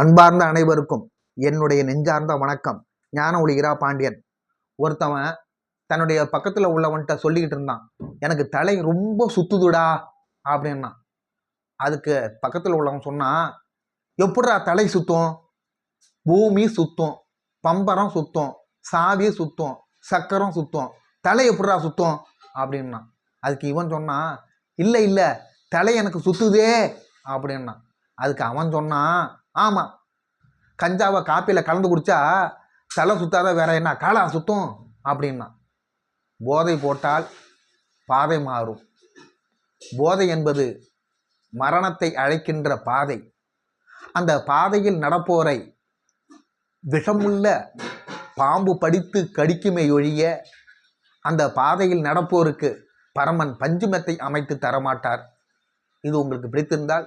அன்பார்ந்த அனைவருக்கும் என்னுடைய நெஞ்சார்ந்த வணக்கம். ஞான ஒளி இரா பாண்டியன் ஒருத்தவன் தன்னுடைய பக்கத்தில் உள்ளவன்கிட்ட சொல்லிக்கிட்டு இருந்தான். எனக்கு தலை ரொம்ப சுத்துதுடா அப்படின்னா அதுக்கு பக்கத்தில் உள்ளவன் சொன்னான் எப்படா தலை சுத்தம்? பூமி சுத்தம் பம்பரம் சுத்தம் சாவி சுத்தம் சக்கரம் சுத்தம் தலை எப்படா சுத்தம்? அப்படின்னா அதுக்கு இவன் சொன்னான் இல்லை இல்லை தலை எனக்கு சுத்துதே அப்படின்னா அதுக்கு அவன் சொன்னான் ஆமாம் கஞ்சாவை காப்பியில் கலந்து குடித்தா தலை சுத்தாத வேற என்ன காலா சுத்தும் அப்படின்னா. போதை போட்டால் பாதை மாறும். போதை என்பது மரணத்தை அழைக்கின்ற பாதை. அந்த பாதையில் நடப்போரை விஷமுள்ள பாம்பு படித்து கடிக்குமே ஒழிய அந்த பாதையில் நடப்போருக்கு பரமன் பஞ்சுமெத்தை அமைத்து தரமாட்டார். இது உங்களுக்கு பிடித்திருந்தால்